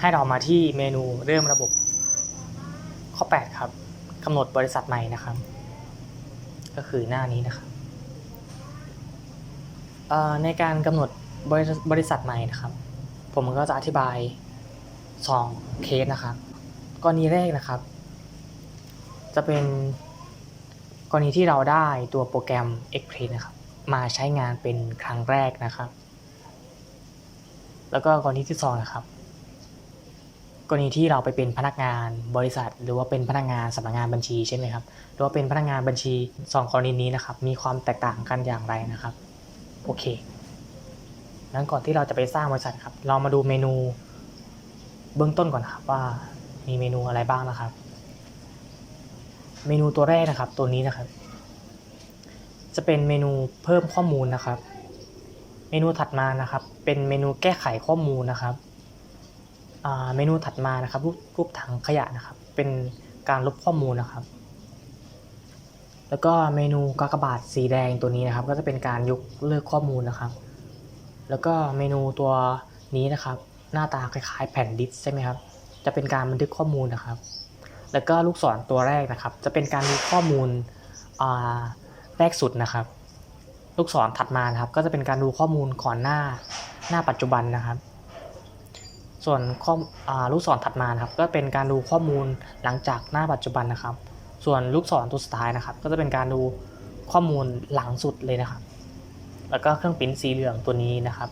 ให้เรามาที่เมนูเริ่มระบบข้อ 8 ครับกำหนดบริษัทใหม่นะครับ ก็คือหน้านี้นะครับในการกำหนดบริษัทบริษัทใหม่นะครับ ผมก็จะอธิบาย 2 เคสนะครับ กรณีแรกนะครับ จะเป็นกรณีที่เราได้ตัวโปรแกรม Express นะครับ มาใช้งานเป็นครั้งแรกนะครับ แล้วก็กรณีที่สองนะครับ กรณีที่เราไปเป็นพนักงานบริษัท หรือว่าเป็นพนักงานสำนักงานบัญชีใช่ไหมครับหรือว่าเป็นพนักงานบัญชีสองกรณีนี้นะครับ มีความแตกต่างกันอย่างไรนะครับโอเคงั้นก่อนที่เราจะไปสร้างบริษัทครับ เรามาดูเมนูเบื้องต้นก่อนครับว่ามีเมนูอะไรบ้างนะครับ เมนูตัวแรกนะครับ ตัวนี้นะครับ จะเป็นเมนูเพิ่มข้อมูลนะครับ เมนูถัดมานะครับ เป็นเมนูแก้ไขข้อมูลนะครับ เมนูถัดมานะครับรูปรูปถังขยะนะครับ เป็นการลบข้อมูลนะครับ แล้วก็เมนูกากบาทสีแดงตัวนี้นะครับ ก็จะเป็นการยกเลิกข้อมูลนะครับ แล้วก็เมนูตัวนี้นะครับ หน้าตาคล้ายๆ แผ่นดิสใช่ไหมครับ จะเป็นการบันทึกข้อมูลนะครับ แล้วก็ลูกศรตัวแรกนะครับ จะเป็นการดูข้อมูลแรกสุดนะครับ ลูกศรถัดมานะครับ ก็จะเป็นการดูข้อมูลก่อนหน้าหน้าปัจจุบันนะครับ ส่วนข้อลูกศรถัดมานะครับ ก็เป็นการดูข้อมูลหลังจากหน้าปัจจุบันนะครับ ส่วนลูกศรตัวสุดท้ายนะครับ ก็จะเป็นการดูข้อมูลหลังสุดเลยนะครับ แล้วก็เครื่องปิ้นสีเหลืองตัวนี้นะครับ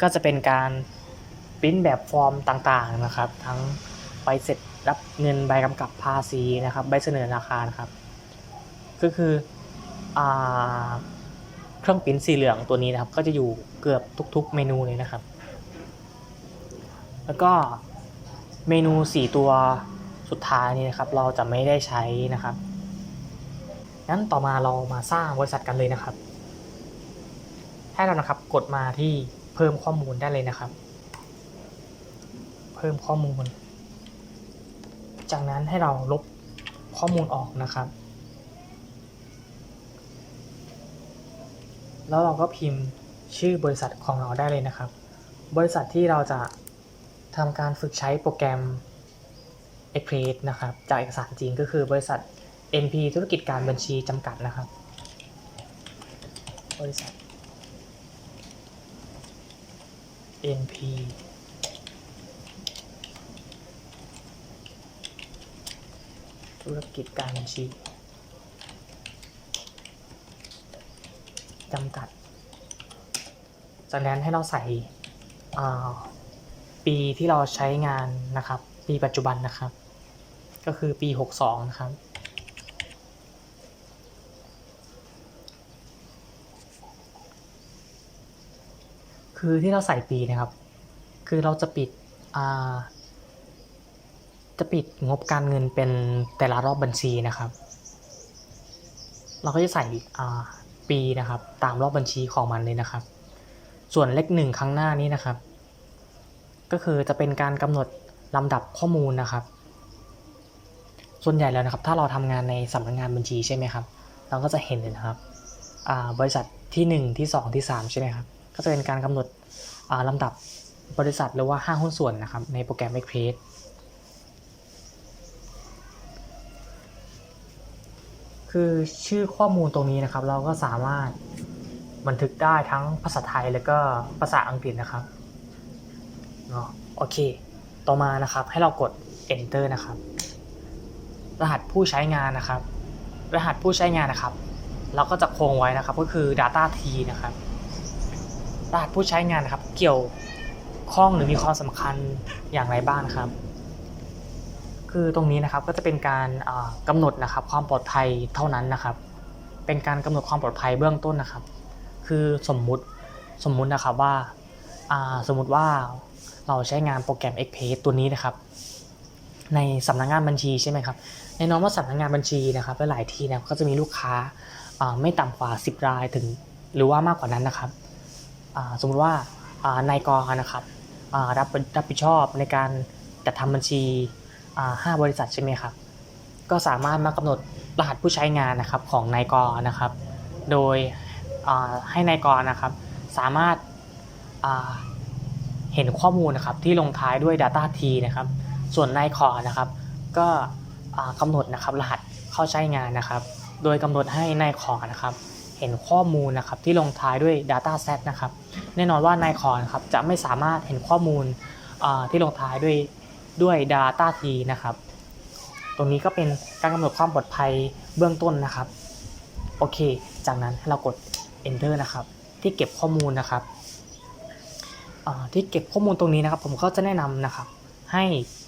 ก็จะเป็นการปิ้นแบบฟอร์มต่างๆนะครับ ทั้งใบเสร็จรับเงินใบกำกับภาษีนะครับ ใบเสนอราคานะครับ ก็คืออเครื่องปิ้นสีเหลืองตัวนี้นะครับ ก็จะอยู่เกือบทุก ๆ เมนูเลยนะครับ แล้วก็เมนู 4 ตัวสุดท้ายนี้นะครับ เราจะไม่ได้ใช้นะครับ งั้นต่อมาเรามาสร้างบริษัทกันเลยนะครับ ให้เรานะครับกดมาที่เพิ่มข้อมูลได้เลยนะครับ เพิ่มข้อมูล จากนั้นให้เราลบข้อมูลออกนะครับ แล้วเราก็พิมพ์ชื่อบริษัทของเราได้เลยนะครับ บริษัทที่เราจะ ทำการฝึกใช้โปรแกรม Express นะครับ จากเอกสารจริงก็คือบริษัท NP ธุรกิจการบัญชีจำกัดนะครับ บริษัท NP ธุรกิจการบัญชีจำกัดจากนั้นให้เราใส่อ่า ปีที่เราใช้งานนะครับ ปีปัจจุบันนะครับ ก็คือปี 62 นะครับ คือที่เราใส่ปีนะครับ คือเราจะปิดจะปิดงบการเงินเป็นแต่ละรอบบัญชีนะครับ เราก็จะใส่ปีนะครับ ตามรอบบัญชีของมันเลยนะครับ ส่วนเลขหนึ่งข้างหน้านี้นะครับ ก็คือจะเป็นการกำหนดลำดับข้อมูลนะครับ ส่วนใหญ่แล้วนะครับ ถ้าเราทำงานในสำนักงานบัญชีใช่ไหมครับ เราก็จะเห็นเลยนะครับบริษัทที่ 1 ที่ 2 ที่ 3 ใช่ไหมครับ ก็จะเป็นการกำหนดอ่าลำดับบริษัทหรือว่าห้างหุ้นส่วนนะครับ ในโปรแกรม Express คือชื่อข้อมูลตรงนี้นะครับ เราก็สามารถบันทึกได้ทั้งภาษาไทยแล้วก็ภาษาอังกฤษนะครับ เนาะโอเค ต่อมานะครับให้เรากด enter นะครับ รหัสผู้ใช้งานนะครับ รหัสผู้ใช้งานนะครับ เราก็จะคงไว้นะครับก็คือ data t นะครับ รหัสผู้ใช้งานนะครับ เกี่ยวข้องหรือมีความสำคัญอย่างไรบ้างนะครับ คือตรงนี้นะครับก็จะเป็นการอ่ากำหนดนะครับ ความปลอดภัยเท่านั้นนะครับ เป็นการกำหนดความปลอดภัยเบื้องต้นนะครับ คือสมมุติสมมุตินะครับว่าอ่าสมมุติว่า เราใช้งานโปรแกรม Express ตัวนี้นะครับ ในสำนักงานบัญชีใช่ไหมครับแน่นอนว่าสำนักงานบัญชีนะครับหลายที่นะก็จะมีลูกค้าไม่ต่ำกว่า 10 รายถึง หรือว่ามากกว่านั้นนะครับสมมุติว่านายกนะครับรับรับผิดชอบในการจัดทำบัญชีอ่าห้าบริษัทใช่ไหมครับ ก็สามารถมากำหนดรหัสผู้ใช้งานนะครับของนายกนะครับ โดยให้นายกนะครับสามารถ เห็นข้อมูลนะครับที่ลงท้ายด้วย Data T นะครับ ส่วนในคอนะครับ ก็กำหนดนะครับรหัสเข้าใช้งานนะครับ โดยกำหนดให้ในคอนะครับ เห็นข้อมูลนะครับที่ลงท้ายด้วย Data Set นะครับ แน่นอนว่าในคอนะครับจะไม่สามารถเห็นข้อมูลที่ลงท้ายด้วยด้วย Data T นะครับ ตรงนี้ก็เป็นการกำหนดความปลอดภัยเบื้องต้นนะครับ โอเค จากนั้นให้เรากด enter นะครับ ที่เก็บข้อมูลนะครับ ที่เก็บข้อมูลตรงนี้นะครับ ผมก็จะแนะนำนะครับ ให้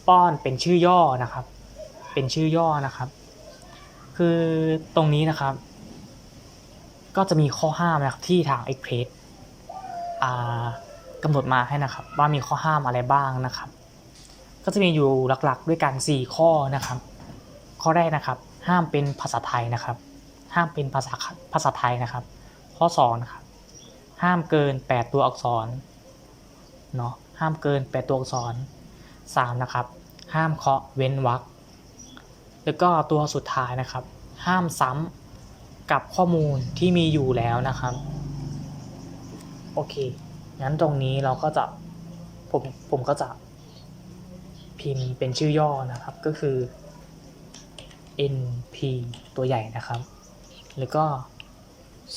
ป้อนเป็นชื่อย่อนะครับ เป็นชื่อย่อนะครับ คือตรงนี้นะครับ ก็จะมีข้อห้ามนะครับที่ทาง Express กำหนดมาให้นะครับ ว่ามีข้อห้ามอะไรบ้างนะครับ ก็จะมีอยู่หลักๆ ด้วยกัน 4 ข้อนะครับ ข้อแรกนะครับ ห้ามเป็นภาษาไทยนะครับ ห้ามเป็นภาษาภาษาไทยนะครับ ข้อ2นะครับห้ามเกิน 8 ตัวอักษร เนาะห้ามเกิน8ตัวอักษร 3 นะครับ ห้ามเคาะเว้นวรรคแล้วก็ตัวสุดท้ายนะครับ ห้ามซ้ำกับข้อมูลที่มีอยู่แล้วนะครับ โอเค งั้นตรงนี้เราก็จะผมผมก็จะพิมพ์เป็นชื่อย่อนะครับก็คือ np ตัวใหญ่นะครับ แล้วก็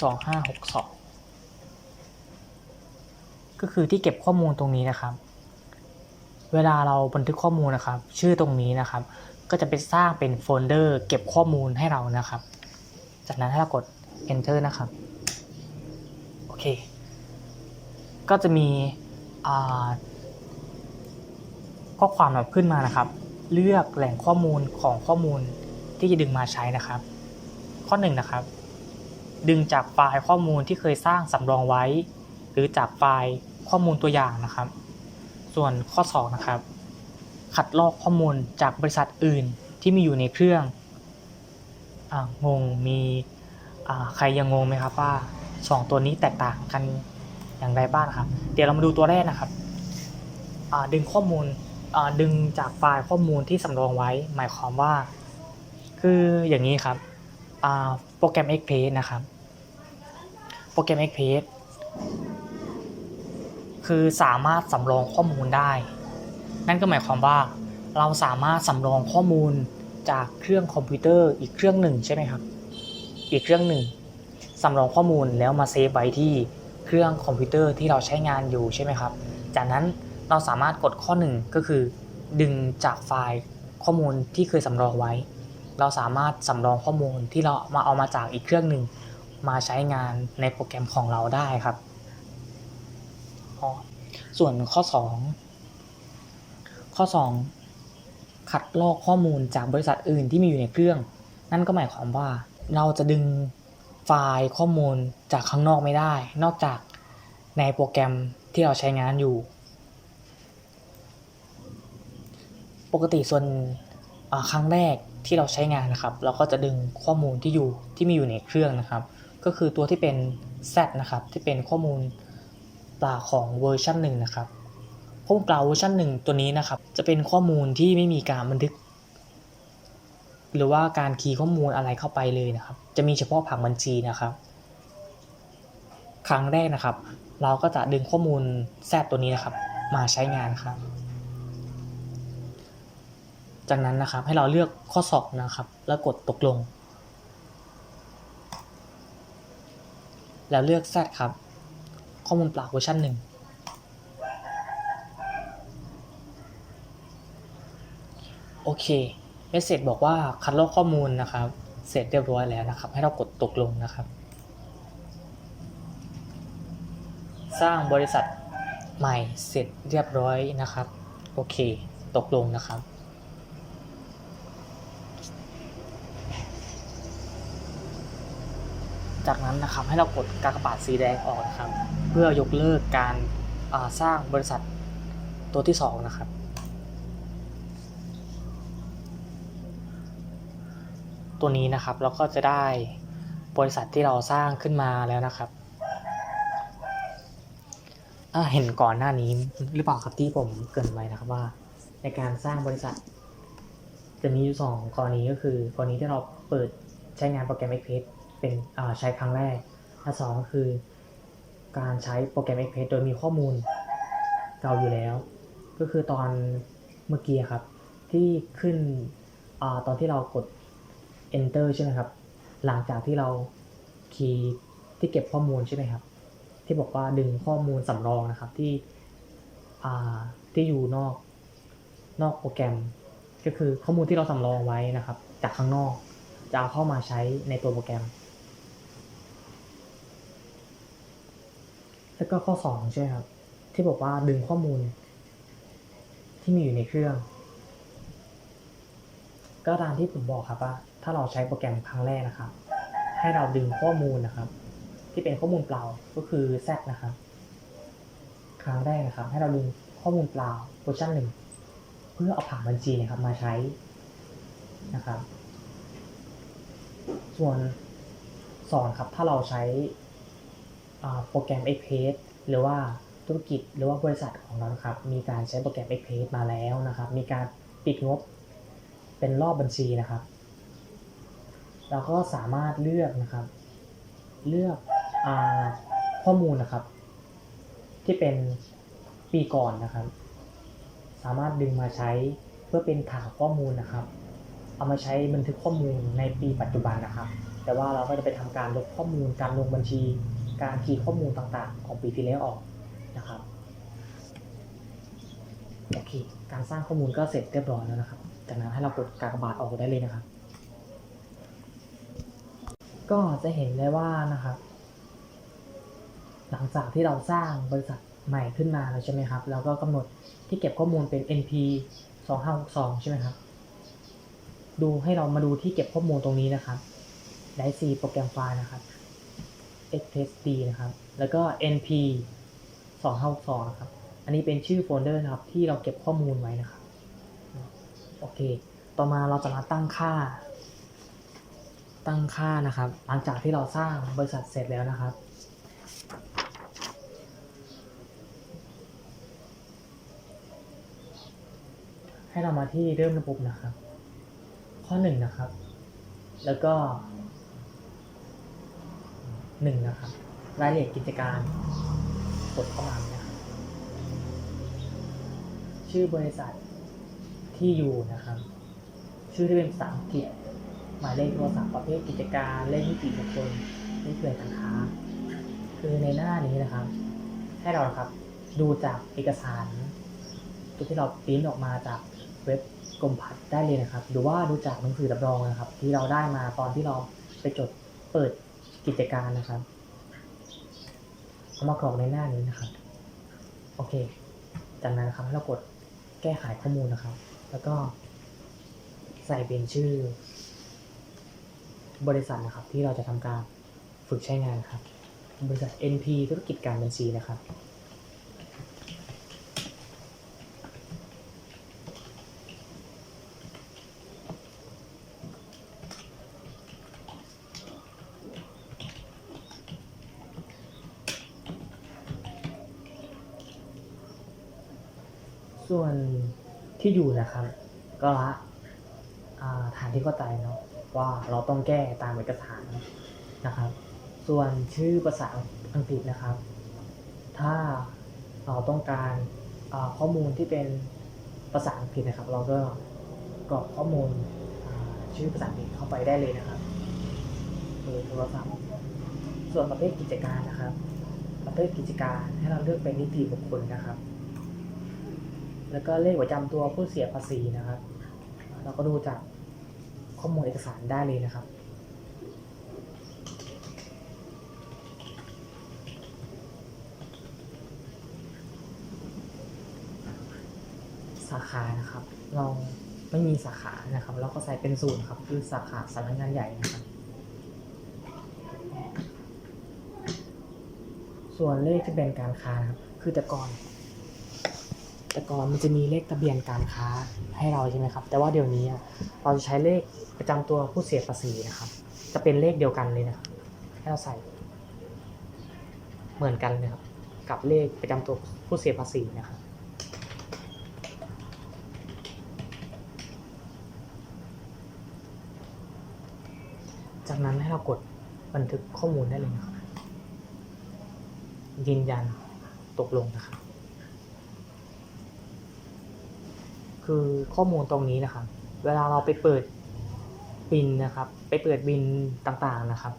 2562 ก็คือที่เก็บข้อมูลตรงนี้นะครับ เวลาเราบันทึกข้อมูลนะครับ ชื่อตรงนี้นะครับ ก็จะไปสร้างเป็นโฟลเดอร์ เก็บข้อมูลให้เรานะครับ จากนั้นให้เรากด enter นะครับโอเค ก็จะมีข้อความแบบขึ้นมานะครับ เลือกแหล่งข้อมูลของข้อมูลที่จะดึงมาใช้นะครับ ข้อ1นงนะครับ ดึงจากไฟล์ข้อมูลที่เคยสร้างสำรองไว้ หรือจากไฟล์ ข้อมูลตัวอย่างนะครับ ส่วนข้อ2นะครับ คัดลอกข้อมูลจากบริษัทอื่นที่มีอยู่ในเครื่ององงมีใครยังงงไหมครับว่า 2 ตัวนี้แตกต่างกันอย่างไรบ้างครับ เดี๋ยวเรามาดูตัวแรกนะครับดึงข้อมูลดึงจากไฟล์ข้อมูลที่สำรองไว้ หมายความว่า คืออย่างนี้ครับโปรแกรม Express นะครับ โปรแกรม Express คือสามารถสำรองข้อมูลได้ นั่นก็หมายความว่า เราสามารถสำรองข้อมูลจากเครื่องคอมพิวเตอร์อีกเครื่องหนึ่งใช่ไหมครับ อีกเครื่องหนึ่งสำรองข้อมูลแล้วมาเซฟไว้ที่เครื่องคอมพิวเตอร์ที่เราใช้งานอยู่ใช่ไหมครับ จากนั้นเราสามารถกดข้อหนึ่งก็คือ ดึงจากไฟล์ข้อมูลที่เคยสำรองไว้ เราสามารถสำรองข้อมูลที่เรามาเอามาจากอีกเครื่องหนึ่งมาใช้งานในโปรแกรมของเราได้ครับ อ๋อส่วนข้อ 2 ข้อ 2 คัดลอกข้อมูลจากบริษัทอื่นที่มีอยู่ในเครื่อง นั่นก็หมายความว่าเราจะดึงไฟล์ข้อมูลจากข้างนอกไม่ได้ นอกจากในโปรแกรมที่เราใช้งานอยู่ ปกติส่วนครั้งแรกที่เราใช้งานนะครับ เราก็จะดึงข้อมูลที่อยู่ที่มีอยู่ในเครื่องนะครับ ก็คือตัวที่เป็น Z นะครับ ที่เป็นข้อมูล เปล่าของเวอร์ชันหนึ่งนะครับข้อมูลเปล่าเวอร์ชันหนึ่งตัวนี้นะครับ จะเป็นข้อมูลที่ไม่มีการบันทึก หรือว่าการคีย์ข้อมูลอะไรเข้าไปเลยนะครับ จะมีเฉพาะผังบัญชีนะครับ ครั้งแรกนะครับ เราก็จะดึงข้อมูลแซดตัวนี้นะครับ มาใช้งานครับ จากนั้นนะครับให้เราเลือกข้อสอบนะครับ แล้วกดตกลง แล้วเลือกแซดครับ อมูลเปล่าเวอร์ชันหนึ่งโอเคเมสเซจบอกว่าคัดลอกข้อมูลนะครับ เสร็จเรียบร้อยแล้วนะครับ ให้เรากดตกลงนะครับ สร้างบริษัทใหม่เสร็จเรียบร้อยนะครับ โอเค ตกลงนะครับ จากนั้นนะครับให้เรากดกากบาทสีแดงออกนะครับ เพื่อยกเลิกการาสร้างบริษัทตัวที่สองนะครับ ตัวนี้นะครับเราก็จะได้บริษัทที่เราสร้างขึ้นมาแล้วนะครับอ่าเห็นก่อนหน้านี้หรือเปล่าครับที่ผมเกินไว้นะครับว่า ในการสร้างบริษัท จะมีอยู่สองกรณีก็คือกรณีที่เราเปิดใช้งานโปรแกรม Express เป็นใช้ครั้งแรกและสองก็คือการใช้โปรแกรม Express โดยมีข้อมูลเก่าอยู่แล้ว ก็คือตอนเมื่อกี้ครับ ที่ขึ้นอตอนที่เรากด enter ใช่ไหมครับ หลังจากที่เราคีย์ที่เก็บข้อมูลใช่ไหมครับ ที่บอกว่าดึงข้อมูลสำรองนะครับที่ที่อยู่นอกนอกโปรแกรม ก็คือข้อมูลที่เราสำรองไว้นะครับ จากข้างนอกจะเอาเข้ามาใช้ในตัวโปรแกรม แล้วก็ข้อสองใช่ครับ ที่บอกว่าดึงข้อมูล ที่มีอยู่ในเครื่อง ก็ตามที่ผมบอกครับว่า ถ้าเราใช้โปรแกรมครั้งแรกนะครับ ให้เราดึงข้อมูลนะครับ ที่เป็นข้อมูลเปล่าก็คือ Z นะครับ ครั้งแรกนะครับ ให้เราดึงข้อมูลเปล่าเวอร์ชันหนึ่งเพื่อเอาผังบัญชีนะครับมาใช้นะครับ ส่วนสอนครับถ้าเราใช้ โปรแกรม Express หรือว่าธุรกิจหรือว่าบริษัทของเรานะครับ มีการใช้โปรแกรม Express มาแล้วนะครับ มีการปิดงบเป็นรอบบัญชีนะครับ เราก็สามารถเลือกนะครับ เลือกอข้อมูลนะครับ ที่เป็นปีก่อนนะครับ สามารถดึงมาใช้เพื่อเป็นฐานข้อมูลนะครับ เอามาใช้บันทึกข้อมูลในปีปัจจุบันนะครับ แต่ว่าเราก็จะไปทำการลบข้อมูลการลงบัญชี การคีย์ข้อมูลต่างๆ ของปีที่แล้วออกนะครับโอเคการสร้างข้อมูลก็เสร็จเรียบร้อยแล้วนะครับ จากนั้นให้เรากดกากบาทออกได้เลยนะครับ ก็จะเห็นได้ว่านะครับ หลังจากที่เราสร้างบริษัทใหม่ขึ้นมาแล้วใช่ไหมครับ แล้วก็กำหนดที่เก็บข้อมูลเป็น NP 2562ใช่ไหมครับ ดูให้เรามาดูที่เก็บข้อมูลตรงนี้นะครับได้ C โปรแกรมไฟล์นะครับ XTSD นะครับ แล้วก็ NP 2 5 2นะครับ อันนี้เป็นชื่อโฟลเดอร์นะครับ ที่เราเก็บข้อมูลไว้นะครับ โอเค ต่อมาเราจะมาตั้งค่า ตั้งค่านะครับ หลังจากที่เราสร้างบริษัทเสร็จแล้วนะครับให้เรามาที่เริ่มระบบนะครับ ข้อหนึ่งนะครับ แล้วก็ หนึ่งนะครับรายละเอียดกิจการกดเข้ามานะครับชื่อบริษัทที่อยู่นะครับ ชื่อที่เป็นภาษาอังกฤษหมายเลขโทรศัพท์ประเภทกิจการเลขนิติบุคคลเลขเกินการค้า คือในหน้านี้นะครับ ให้เราครับดูจากเอกสารตัวที่เราปริ้นออกมาจากเว็บกรมพัฒน์ได้เลยนะครับ หรือว่าดูจากหนังสือรับรองนะครับ ที่เราได้มาตอนที่เราไปจดเปิด กิจการนะครับ เอามากรอกในหน้านี้นะครับ โอเค จากนั้นนะครับให้เรากดแก้ไขข้อมูลนะครับ แล้วก็ใส่เป็นชื่อ บริษัทนะครับ ที่เราจะทำการฝึกใช้งานครับ บริษัท NP ธุรกิจการบัญชีนะครับ ส่วน ที่อยู่นะครับ ก็ละฐานที่เข้าใจเนาะว่าเราต้องแก้ตามเอกสารนะครับ ส่วนชื่อภาษาอังกฤษนะครับ ถ้าเราต้องการาข้อมูลที่เป็นภาษาอังกฤษนะครับ เราก็กรอกข้อมูลชื่อภาษาอังกฤษเข้าไปได้เลยนะครับเบอร์โทรศัพท์ส่วนประเภทกิจการนะครับ ประเภทกิจการให้เราเลือกเป็นนิติบุคคลนะครับ แล้วก็เลขประจำตัวผู้เสียภาษีนะครับ เราก็ดูจากข้อมูลเอกสารได้เลยนะครับสาขานะครับ เราไม่มีสาขานะครับ เราก็ใส่เป็นศูนย์ครับ คือสาขาสำนักงานใหญ่นะครับ ส่วนเลขที่เป็นการค้านะครับ คือแต่ก่อน แต่ก่อนมันจะมีเลขทะเบียนการค้าให้เราใช่ไหมครับ แต่ว่าเดี๋ยวนี้เราจะใช้เลขประจำตัวผู้เสียภาษีนะครับ จะเป็นเลขเดียวกันเลยนะครับให้เราใส่เหมือนกันเลยครับกับเลขประจำตัวผู้เสียภาษีนะครับจากนั้นให้เรากดบันทึกข้อมูลได้เลยนะครับยืนยันตกลงนะครับ คือข้อมูลตรงนี้นะครับ เวลาเราไปเปิดบินนะครับ ไปเปิดบินต่างๆนะครับ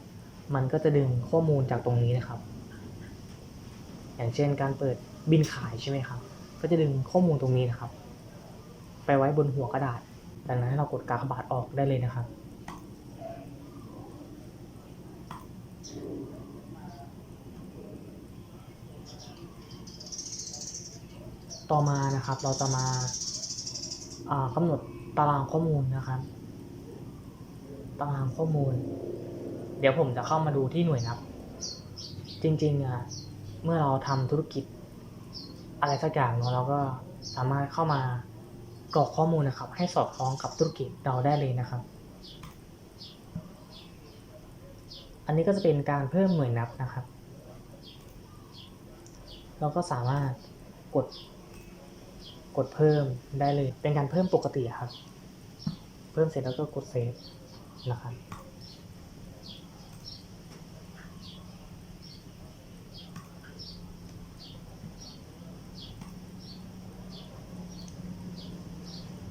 มันก็จะดึงข้อมูลจากตรงนี้นะครับ อย่างเช่นการเปิดบินขายใช่ไหมครับ ก็จะดึงข้อมูลตรงนี้นะครับ ไปไว้บนหัวกระดาษ ดังนั้นให้เรากดกากบาทออกได้เลยนะครับต่อมานะครับเราจะมาอ่า กำหนดตารางข้อมูลนะครับ ตารางข้อมูล เดี๋ยวผมจะเข้ามาดูที่หน่วยนับ จริงๆอะเมื่อเราทำธุรกิจ อะไรสักอย่างเนาะเราก็สามารถเข้ามากรอกข้อมูลนะครับ ให้สอดคล้องกับธุรกิจเราได้เลยนะครับ อันนี้ก็จะเป็นการเพิ่มหน่วยนับนะครับ เราก็สามารถกด กดเพิ่มได้เลย เป็นการเพิ่มปกติครับ เพิ่มเสร็จแล้วก็กดเซฟนะครับ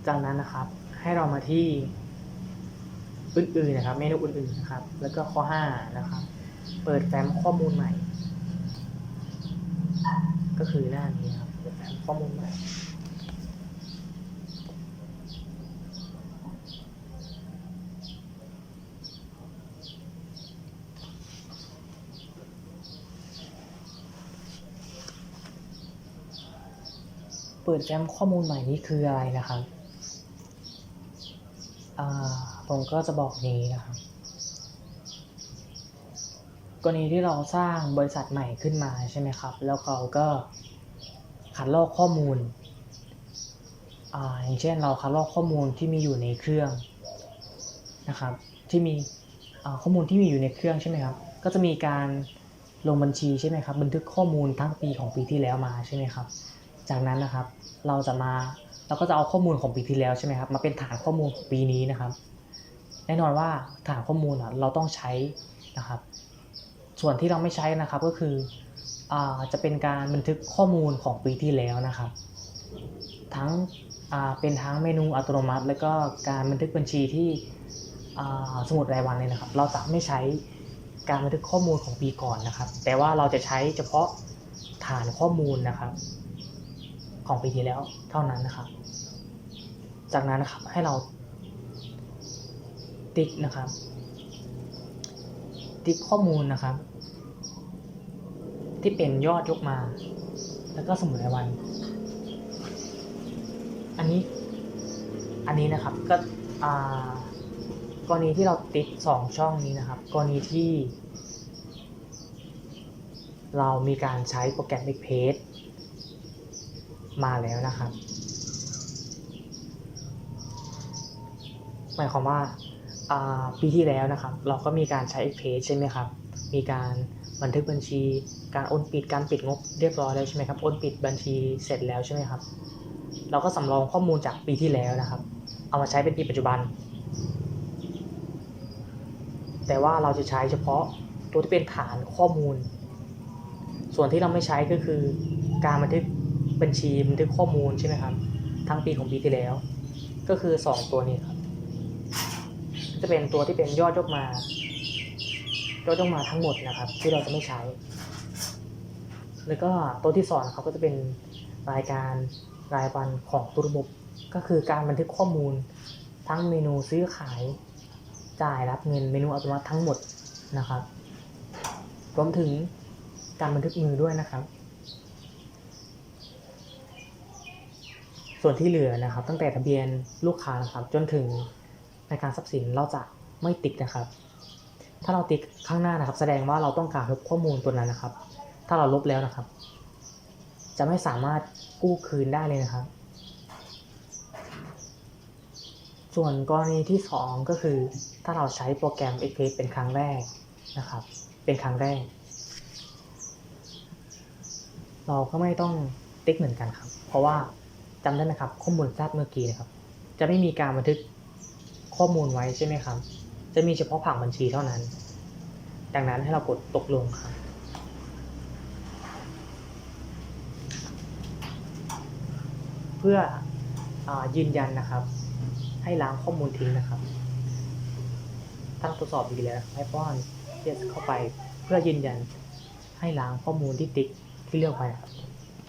จากนั้นนะครับให้เรามาที่อื่นๆนะครับ เมนูอื่นๆนะครับ แล้วก็ข้อ 5 นะครับ เปิดแฟ้มข้อมูลใหม่ ก็คือหน้านี้ครับ เปิดแฟ้มข้อมูลใหม่ ปิดแฟ้มข้อมูลใหม่นี้คืออะไรนะครับผมก็จะบอกนี้นะครับ กรณีที่เราสร้างบริษัทใหม่ขึ้นมาใช่ไหมครับ แล้วเราก็คัดลอกข้อมูลอ่าอย่างเช่นเราคัดลอกข้อมูลที่มีอยู่ในเครื่องนะครับ ที่มีข้อมูลที่มีอยู่ในเครื่องใช่ไหมครับ ก็จะมีการลงบัญชีใช่ไหมครับ บันทึกข้อมูลทั้งปีของปีที่แล้วมาใช่ไหมครับ จากนั้นนะครับ เราจะมาเราก็จะเอาข้อมูลของปีที่แล้วใช่ไหมครับมาเป็นฐานข้อมูลของปีนี้นะครับ แน่นอนว่าฐานข้อมูลเราต้องใช้นะครับ ส่วนที่เราไม่ใช้นะครับก็คืออจะเป็นการบันทึกข้อมูลของปีที่แล้วนะครับ ทั้งเป็นทั้งเมนูอัตโนมัติ แล้วก็การบันทึกบัญชีที่สมุดรายวันเลยนะครับ เราจะไม่ใช้การบันทึกข้อมูลของปีก่อนนะครับ แต่ว่าเราจะใช้เฉพาะฐานข้อมูลนะครับ ของปีที่แล้วเท่านั้นนะครับ จากนั้นนะครับให้เราติ๊กนะครับ ติ๊กข้อมูลนะครับ ที่เป็นยอดยกมา แล้วก็สมุดรายวัน อันนี้ อันนี้นะครับก็กรณีที่เราติ๊กสองช่องนี้นะครับ กรณีที่ เรามีการใช้โปรแกรม Express มาแล้วนะครับ หมายความว่าปีที่แล้วนะครับ เราก็มีการใช้ Express ใช่ไหมครับ มีการบันทึกบัญชี การโอนปิดการปิดงบเรียบร้อยแล้วใช่ไหมครับโอนปิดบัญชีเสร็จแล้วใช่ไหมครับ เราก็สำรองข้อมูลจากปีที่แล้วนะครับ เอามาใช้เป็นปีปัจจุบัน แต่ว่าเราจะใช้เฉพาะตัวที่เป็นฐานข้อมูล ส่วนที่เราไม่ใช้ก็คือการบันทึก บัญชีบันทึกข้อมูลใช่ไหมครับ ทั้งปีของปีที่แล้ว ก็คือ 2 ตัวนี้ครับ จะเป็นตัวที่เป็นยอดยกมา ยอดยกมาทั้งหมดนะครับ ที่เราจะไม่ใช้ แล้วก็ตัวที่สองนะครับก็จะเป็นรายการรายวันของตัวระบบ ก็คือการบันทึกข้อมูล ทั้งเมนูซื้อขาย จ่ายรับเงินเมนูอัตโนมัติทั้งหมดนะครับ รวมถึงการบันทึกมือด้วยนะครับ ส่วนที่เหลือนะครับ ตั้งแต่ทะเบียนลูกค้านะครับ จนถึงรายการทรัพย์สินเราจะไม่ติ๊กนะครับ ถ้าเราติ๊กข้างหน้านะครับ แสดงว่าเราต้องการลบข้อมูลตัวนั้นนะครับ ถ้าเราลบแล้วนะครับ จะไม่สามารถกู้คืนได้เลยนะครับ ส่วนกรณีที่ 2 ก็คือ ถ้าเราใช้โปรแกรม Express เป็นครั้งแรกนะครับ เป็นครั้งแรก เราก็ไม่ต้องติ๊กเหมือนกันครับ เพราะว่า จำได้ไหมครับ ข้อมูลแซดเมื่อกี้นะครับ จะไม่มีการบันทึกข้อมูลไว้ใช่ไหมครับ จะมีเฉพาะผังบัญชีเท่านั้น ดังนั้นให้เรากดตกลงครับเพื่ออยืนยันนะครับ ให้ล้างข้อมูลทิ้งนะครับตั้งตรวจสอบดีแล้วให้ป้อน yes เข้าไปเพื่อยืนยันให้ล้างข้อมูลที่ติ๊กที่เลือกไปครับ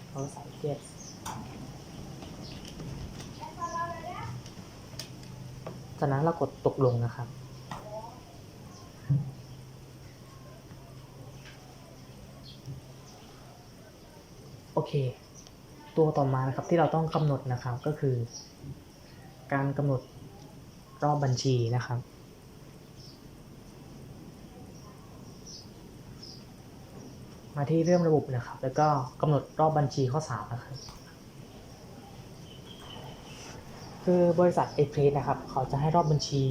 เราใส่ yes จากนั้นเรากดตกลงนะครับ โอเค ตัวต่อมานะครับที่เราต้องกำหนดนะครับก็คือ การกำหนดรอบบัญชีนะครับมาที่เรื่องระบบนะครับ แล้วก็กำหนดรอบบัญชีข้อสามนะครับ คือบริษัทเอเพสนะครับ เขาจะให้รอบบัญชี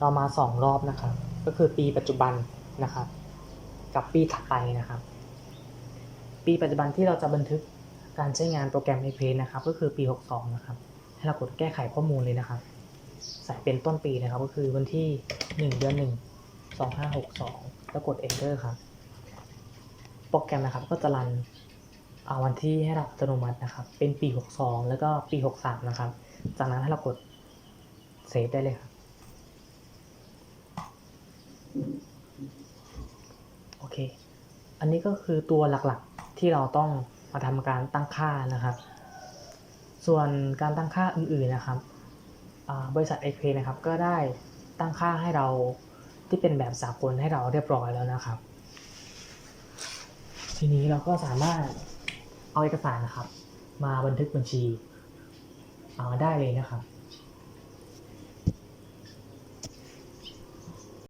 เรามาสองรอบนะครับ ก็คือปีปัจจุบันนะครับ กับปีถัดไปนะครับ ปีปัจจุบันที่เราจะบันทึกการใช้งานโปรแกรม a p นะครับ ก็คือปี 62 นะครับ ให้เรากดแก้ไขข้อมูลเลยนะครับ ใส่เป็นต้นปีนะครับ ก็คือวันที่ 1 เดือน 1 2562 แล้วกด enter ครับ โปรแกรมนะครับก็จะรันเอาวันที่ให้เราอัตโนมัตินะครับ เป็นปี 62 แล้วก็ปี 63 นะครับ จากนั้นให้เรากดเซฟได้เลยครับ โอเค อันนี้ก็คือตัวหลักๆที่เราต้องมาทำการตั้งค่านะครับ ส่วนการตั้งค่าอื่นๆนะครับ บริษัท x p นะครับก็ได้ตั้งค่าให้เราที่เป็นแบบสากลให้เราเรียบร้อยแล้วนะครับ ทีนี้เราก็สามารถเอาเอกสารนะครับ มาบันทึกบัญชี อ๋อได้เลยนะครับ